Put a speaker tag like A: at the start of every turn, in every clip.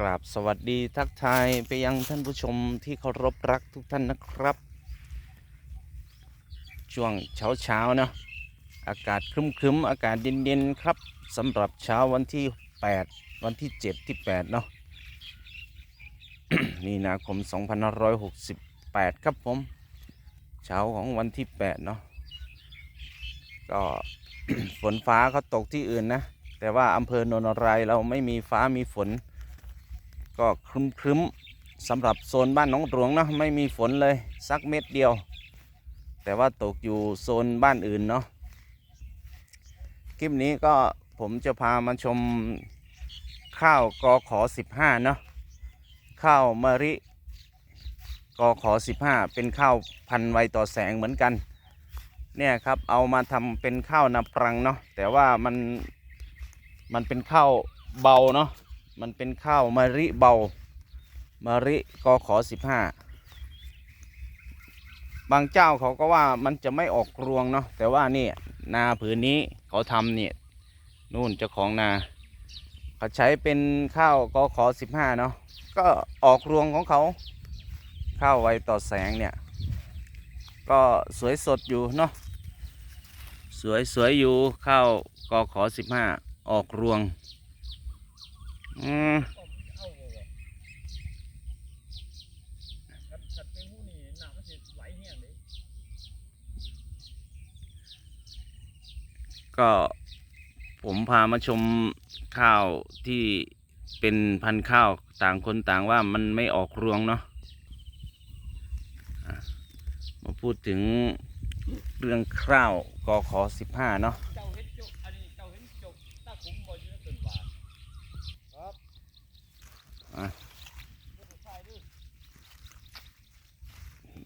A: กราบสวัสดีทักทายไปยังท่านผู้ชมที่เคารพรักทุกท่านนะครับ ช่วงเช้าเช้าเนาะอากาศครึ้มๆอากาศเย็นๆครับสำหรับเช้าวันที่ 8 วันที่ 7 ที่ 8 เนาะมีนาคม 2568 ครับผม เช้าของวันที่ 8 เนาะก็ฝนฟ้าเขาตกที่อื่นนะ แต่ว่าอำเภอโนนารายเราไม่มีฟ้ามีฝน ก็ครึ้มครึ้มสำหรับโซนบ้านหน้องหลวงเนาะไม่มีฝนเลยสักเม็ดเดียว แต่ว่าตกอยู่โซนบ้านอื่นเนาะคลิปนี้ก็ผมจะพามาชมข้าวกอขอ15เนาะข้าวมะริกอขอ15 เป็นข้าวพันไวต่อแสงเหมือนกัน เนี่ยครับเอามาทำเป็นข้าวนาปรังเนาะแต่ว่ามันมันเป็นข้าวเบาเนาะ มันเป็นข้าวมะริเบามะริกอขอสิบห้าบางเจ้าเขาก็ว่ามันจะไม่ออกรวงเนาะแต่ว่านี่นาผืนนี้เขาทำเนี่ยนู่นเจ้าของนาเขาใช้เป็นข้าวกอขอสิบห้าเนาะก็ออกรวงของเขาข้าวไวต่อแสงเนี่ย ก็สวยสดอยู่เนาะสวยสวยอยู่ข้าวกอขอสิบห้าออกรวง อืม
B: เอาบ่วะคันคันเป็นผู้นี่น้ำมันสิไหลแห้งเด้
A: ก็ผมพามาชมข้าวที่เป็นพันธุ์ข้าวต่างคนต่างว่ามันไม่ออกรวงเนาะมาพูดถึงเรื่องข้าวกอขอสิบห้าเนาะ
B: เนี่ยครับ
A: อะ
B: เพิ่นขายดู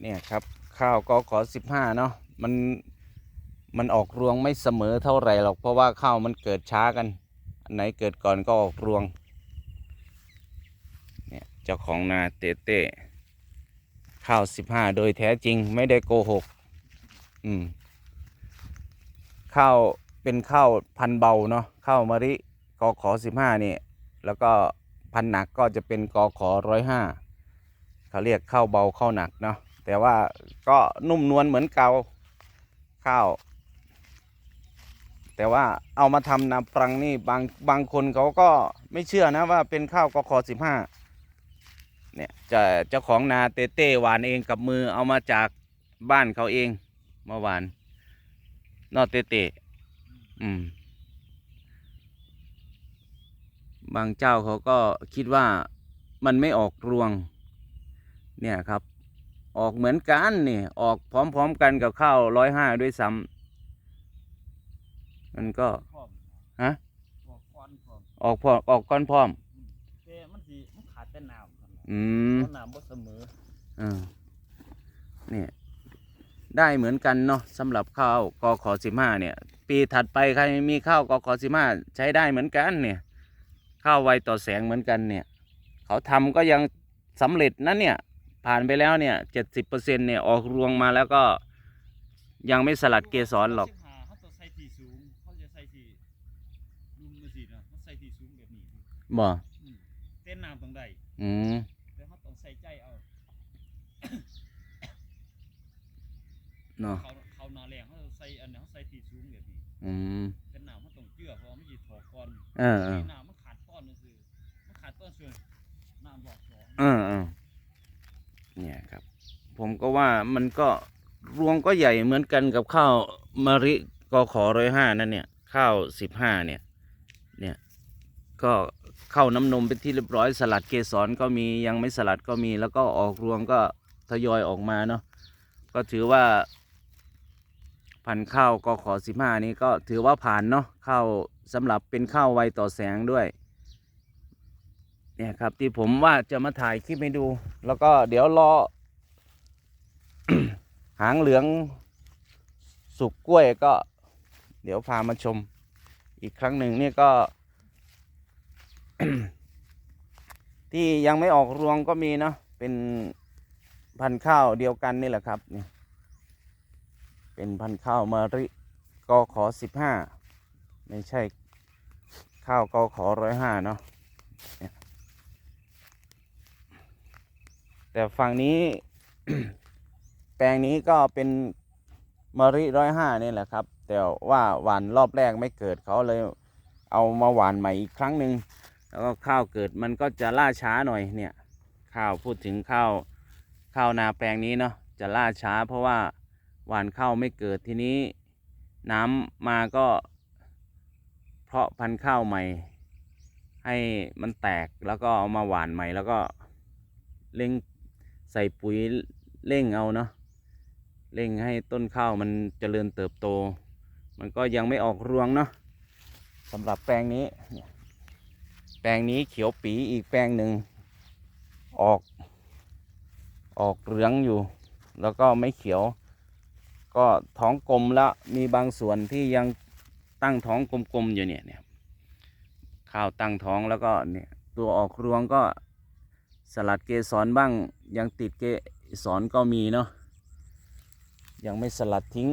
A: เนี่ยครับข้าวกอขอสิบห้าเนาะมัน มันออกรวงไม่เสมอเท่าไหร่หรอกเพราะว่าข้าวมันเกิดช้ากัน อันไหนเกิดก่อนก็ออกรวง เนี่ยเจ้าของนาเตเต้ข้าวสิบห้าโดยแท้จริงไม่ได้โกหก อืม ข้าวเป็นข้าวพันเบาเนาะข้าวมะริกอขอสิบห้านี่ แล้วก็พันหนักก็จะเป็นกอขอร้อยห้าเขาเรียกข้าวเบาข้าวหนักเนาะแต่ว่าก็นุ่มนวลเหมือนเกาข้าว แต่ว่าเอามาทำนาปรังนี่บางบางคนเขาก็ไม่เชื่อนะว่าเป็นข้าวกคสิบห้าเนี่ยจะเจ้าของนาเต้เต้หวานเองกับมือเอามาจากบ้านเขาเองเมื่อวานนอเต้เต้อืม บางเจ้าเขาก็คิดว่ามันไม่ออกรวง เนี่ยครับ ออกเหมือนกันนี่ออกพร้อม ๆ กันกับข้าวร้อยห้าด้วยซ้ำ มันก็
B: พร้อม
A: ฮะ
B: บอกก่อนพร้อม
A: ออกพร้อมออกก้อนพร้อม
B: แต่มันสิมันขาดแต่น้ำครับ
A: อืม
B: เพราะน้ำบ่เสมอ
A: อ่าเนี่ยได้เหมือนกันเนาะสำหรับข้าวกอขอสิบห้าเนี่ย ปีถัดไปใครมีข้าวกอขอสิบห้าใช้ได้เหมือนกันเนี่ย ข้าวไวต่อแสงเหมือนกันเนี่ย เขาทำก็ยังสำเร็จนะเนี่ย ผ่านไปแล้วเนี่ยเจ็ดสิบเปอร์เซ็นเนี่ยออกรวงมาแล้วก็ยังไม่สลัดเกสรหรอก
B: บ่อืมเต้นน้ำตรงใด
A: อืม
B: แล้วเขาต้องใส่ใจเอา
A: เนาะ
B: เขาเขานาแรงเขาใส่อันนี้เขาใส่ที่สูงแบบนี้
A: อืม
B: เป็นน้ำเขาต้องเจือเพราะมันสิถอกก่อน
A: เออเออ
B: น้ำมันขาดต้อนนั่นคือมันขาดต้อนส่วนน้ำบอกสอง
A: เออเออเนี่ยครับ ผมก็ว่ามันก็รวงก็ใหญ่เหมือนกันกับข้าวมะริกอขอร้อยห้านั่นเนี่ย ข้าวสิบห้าเนี่ย เนี่ย ก็ เข้าน้ำนมเป็นที่เรียบร้อยสลัดเกสรก็มียังไม่สลัดก็มีแล้วก็ออกรวงก็ทยอยออกมาเนาะก็ถือว่า พันข้าวกอขอสิบห้านี้ก็ถือว่าผ่านเนาะข้าวสำหรับเป็นข้าวไวต่อแสงด้วยเนี่ยครับที่ผมว่าจะมาถ่ายคลิปให้ดู แล้วก็เดี๋ยวรอ หางเหลืองสุกกล้วยก็ เดี๋ยวพามาชม อีกครั้งหนึ่งนี่ก็ ที่ยังไม่ออกรวงก็มีเนาะเป็นพันธุ์ข้าวเดียวกันนี่แหละครับเนี่เป็นพันธุ์ข้าวมาริกอขอสิบห้าไม่ใช่ข้าวกอขอร้อยห้าเนาะแต่ฝั่งนี้ แปลงนี้ก็เป็นมะริร้อยห้านี่แหละครับ แต่ว่าหวานรอบแรกไม่เกิดเขาเลย เอามาหวานใหม่อีกครั้งหนึ่ง แล้วก็ข้าวเกิดมันก็จะล่าช้าหน่อยเนี่ยข้าวพูดถึงข้าวข้าวนาแปลงนี้เนาะจะล่าช้า เพราะว่าหวานข้าวไม่เกิดทีนี้น้ำมาก็ เพราะพันธุ์ข้าวใหม่ ให้มันแตกแล้วก็เอามาหวานใหม่แล้วก็เร่งใส่ปุ๋ยเร่งเอาเนาะเร่งให้ต้นข้าวมันเจริญเติบโต มันก็ยังไม่ออกรวงเนาะสำหรับแปลงนี้ แปลงนี้เขียวปีอีกแปลงหนึ่งออก ออกเหลืองอยู่ แล้วก็ไม่เขียว ก็ท้องกลมแล้วมีบางส่วนที่ยังตั้งท้องกลมๆอยู่เนี่ยเนี่ยข้าวตั้งท้องแล้วก็เนี่ยตัวออกรวงก็สลัดเกสรบ้างยังติดเกสรก็มีเนาะยังไม่สลัดทิ้ง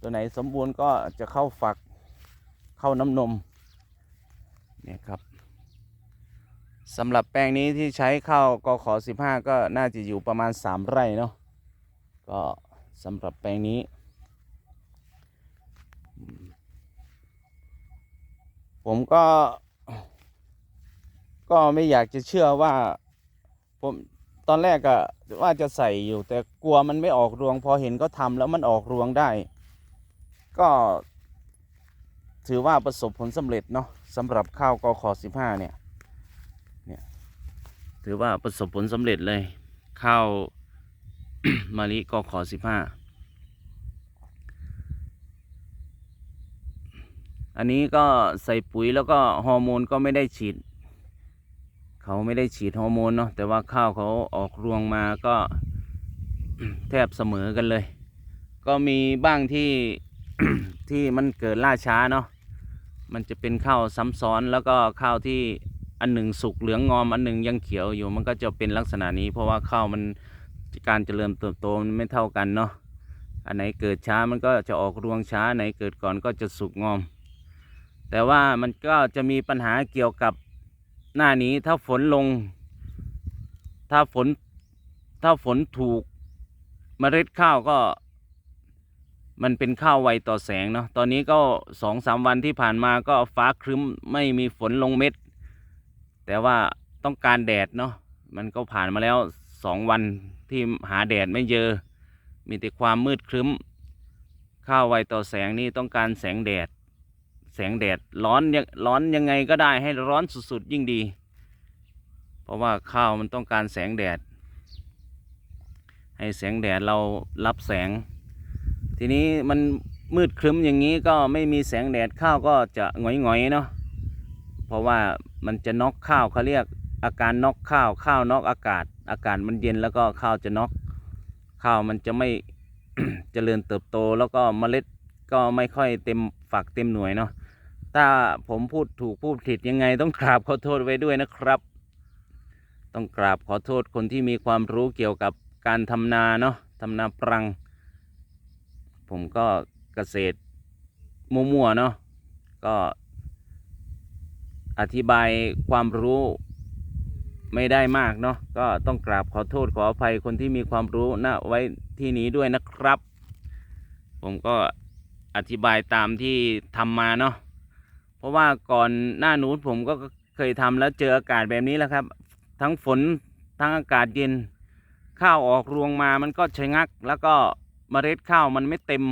A: ตัวไหนสมบูรณ์ก็จะเข้าฝักเข้าน้ำนม เนี่ยครับสำหรับแปลงนี้ที่ใช้ข้าวกขอ15 ก็น่าจะอยู่ประมาณ 3 ไร่เนาะก็สำหรับแปลงนี้ ผมก็ ก็ไม่อยากจะเชื่อว่าผมตอนแรกอะว่าจะใส่อยู่ แต่กลัวมันไม่ออกรวง พอเห็นก็ทำแล้วมันออกรวงได้ ก็ถือว่าประสบผลสำเร็จเนาะ สำหรับข้าวกอขอสิบห้าเนี่ยเนี่ยถือว่าประสบผลสำเร็จเลย ข้าวมาลิกอขอสิบห้าอันนี้ก็ใส่ปุ๋ยแล้วก็ฮอร์โมนก็ไม่ได้ฉีด เขาไม่ได้ฉีดฮอร์โมนเนาะแต่ว่าข้าวเขาออกรวงมาก็แทบเสมอกันเลย ก็มีบ้างที่ที่มันเกิดล่าช้าเนาะ มันจะเป็นข้าวซ้ำซ้อนแล้วก็ข้าวที่อันหนึ่งสุกเหลืองงอมอันหนึ่งยังเขียวอยู่มันก็จะเป็นลักษณะนี้ เพราะว่าข้าวมันการเจริญเติบโตมันไม่เท่ากันเนาะอันไหนเกิดช้ามันก็จะออกรวงช้าไหนเกิดก่อนก็จะสุกงอม แต่ว่ามันก็จะมีปัญหาเกี่ยวกับหน้านี้ถ้าฝนลง ถ้าฝนถ้าฝนถูกเมล็ดข้าวก็ มันเป็นข้าวไวต่อแสงเนาะตอนนี้ก็สองสามวันที่ผ่านมาก็ฟ้าครึ้มไม่มีฝนลงเม็ด แต่ว่าต้องการแดดเนาะมันก็ผ่านมาแล้วสองวันที่หาแดดไม่เจอมีแต่ความมืดครึ้ม ข้าวไวต่อแสงนี่ต้องการแสงแดด แสงแดดร้อนยังร้อนยังไงก็ได้ให้ร้อนสุดๆยิ่งดี เพราะว่าข้าวมันต้องการแสงแดด ให้แสงแดดเรารับแสง ทีนี้มันมืดครึ้มอย่างนี้ก็ไม่มีแสงแดดข้าวก็จะหงอยๆเนาะเพราะว่ามันจะน็อกข้าวเขาเรียกอาการน็อกข้าวข้าวน็อกอากาศ อากาศมันเย็นแล้วก็ข้าวจะน็อกข้าวมันจะไม่เจริญเติบโตแล้วก็เมล็ดก็ไม่ค่อยเต็มฝักเต็มหน่วยเนาะถ้าผมพูดถูกพูดผิดยังไงต้องกราบขอโทษไว้ด้วยนะครับ ต้องกราบขอโทษคนที่มีความรู้เกี่ยวกับการทำนาเนาะทำนาปรัง ผมก็เกษตรมั่วๆเนาะก็อธิบายความรู้ไม่ได้มากเนาะก็ต้องกราบขอโทษขออภัยคนที่มีความรู้ณไว้ที่นี้ด้วยนะครับ ผมก็อธิบายตามที่ทำมาเนาะเพราะว่าก่อนหน้านู้นผมก็เคยทำแล้วเจออากาศแบบนี้แหละครับ ทั้งฝนทั้งอากาศเย็น ข้าวออกรวงมามันก็ชะงักแล้วก็ เมล็ดข้าวมันไม่เต็ม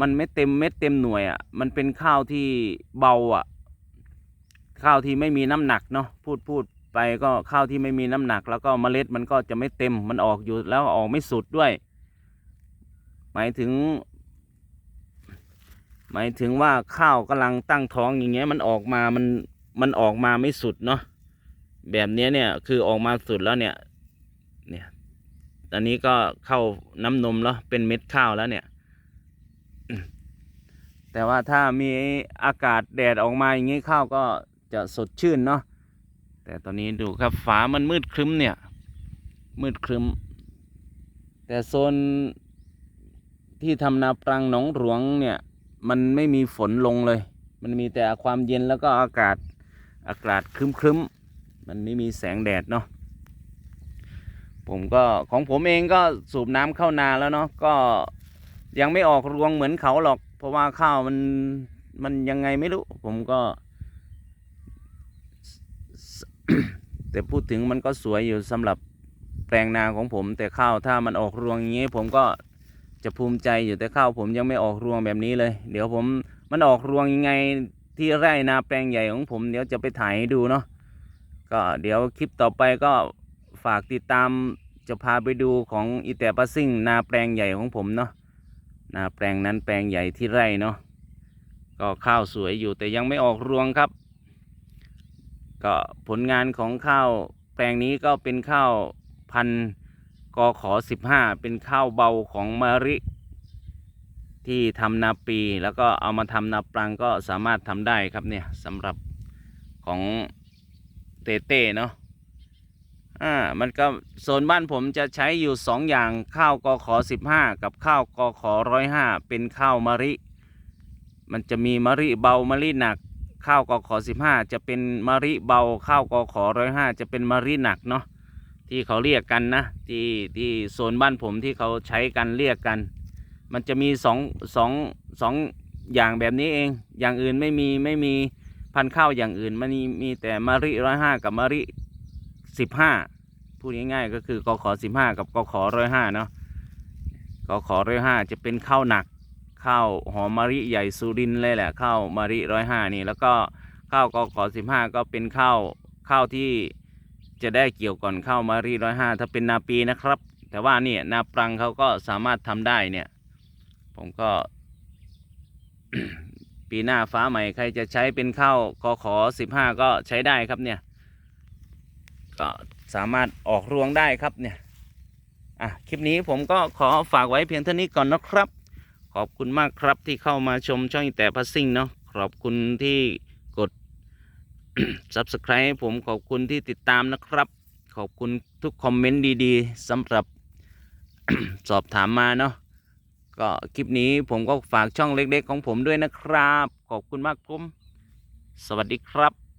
A: มันไม่เต็มเม็ดเต็มหน่วยอะ่ะ มันเป็นข้าวที่เบาอะ่ะ ข้าวที่ไม่มีน้ำหนักเนาะพูดพูดไปก็ข้าวที่ไม่มีน้ำหนัก แล้วก็เมล็ดมันก็จะไม่เต็มมันออกอยู่แล้วออกไม่สุดด้วย หมายถึง หมายถึงว่าข้าวกำลังตั้งท้องอย่างเงี้ย มันออกมามันมันออกมาไม่สุดเนาะแบบนี้เนี่ยคือออกมาสุดแล้วเนี่ยเนี่ย อันนี้ก็เข้าน้ำนมแล้วเป็นเม็ดข้าวแล้วเนี่ย แต่ว่าถ้ามีอากาศแดดออกมาอย่างงี้ข้าวก็จะสดชื่นเนาะแต่ตอนนี้ดูครับฟ้ามันมืดครึ้มเนี่ย มืดครึ้ม แต่โซนที่ทำนาปรังหนองหลวงเนี่ย มันไม่มีฝนลงเลย มันมีแต่ความเย็นแล้วก็อากาศอากาศครึ้มๆมันไม่มีแสงแดดเนาะ ผมก็ของผมเองก็สูบน้ำเข้านาแล้วเนาะก็ยังไม่ออกรวงเหมือนเขาหรอก เพราะว่าข้าวมันมันยังไงไม่รู้ ผมก็ แต่พูดถึงมันก็สวยอยู่สำหรับแปลงนาของผม แต่ข้าวถ้ามันออกรวงอย่างนี้ ผมก็จะภูมิใจอยู่แต่ข้าวผมยังไม่ออกรวงแบบนี้เลย เดี๋ยวผมมันออกรวงยังไงที่ไร่นาแปลงใหญ่ของผม เดี๋ยวจะไปถ่ายให้ดูเนาะก็เดี๋ยวคลิปต่อไปก็ ฝากติดตามจะพาไปดูของอีแต่ปะซิ่ง นาแปลงใหญ่ของผมเนาะนาแปลงนั้นแปลงใหญ่ที่ไร่เนาะก็ข้าวสวยอยู่แต่ยังไม่ออกรวงครับ ก็ผลงานของข้าวแปลงนี้ก็เป็นข้าวพันกอขอสิบห้าเป็นข้าวเบาของมาริ ที่ทำนาปีแล้วก็เอามาทำนาปรังก็สามารถทำได้ครับเนี่ยสำหรับของเตเต้เนาะ อ่ามันก็โซนบ้านผมจะใช้อยู่สองอย่างข้าวกอขอสิบห้ากับข้าวกอขอร้อยห้าเป็นข้าวมะริ มันจะมีมะริเบามะริหนัก ข้าวกอขอสิบห้าจะเป็นมะริเบาข้าวกอขอร้อยห้าจะเป็นมะริหนักเนาะที่เขาเรียกกันนะที่ที่โซนบ้านผมที่เขาใช้กันเรียกกัน มันจะมีสองสองสองอย่างแบบนี้เอง อย่างอื่นไม่มีไม่มีพันธุ์ข้าวอย่างอื่นมันมีมีแต่มะริร้อยห้ากับมะริ สิบห้าพูดง่ายๆก็คือกขอสิบห้ากับกขอร้อยห้าเนาะกขอร้อยห้าจะเป็นข้าวหนักข้าวหอมมะริใหญ่สุรินเลยแหละข้าวมะริร้อยห้านี่แล้วก็ข้าวกขอสิบห้าก็เป็นข้าวข้าวที่จะได้เกี่ยวก่อนข้าวมะริร้อยห้าถ้าเป็นนาปีนะครับ แต่ว่านี่นาปรังเขาก็สามารถทำได้เนี่ย ผมก็ปีหน้าฟ้าใหม่ใครจะใช้เป็นข้าวกขอสิบห้าก็ใช้ได้ครับเนี่ย ก็สามารถออกรวงได้ครับเนี่ยอะคลิปนี้ผมก็ขอฝากไว้เพียงเท่านี้ก่อนนะครับ ขอบคุณมากครับที่เข้ามาชมช่องแต่พัสซิ่งเนาะขอบคุณที่กด subscribe ให้ผมขอบคุณที่ติดตามนะครับ ขอบคุณทุกคอมเมนต์ดีๆสำหรับ สอบถามมาเนาะก็คลิปนี้ผมก็ฝากช่องเล็กๆ ของผมด้วยนะครับ ขอบคุณมากผม สวัสดีครับ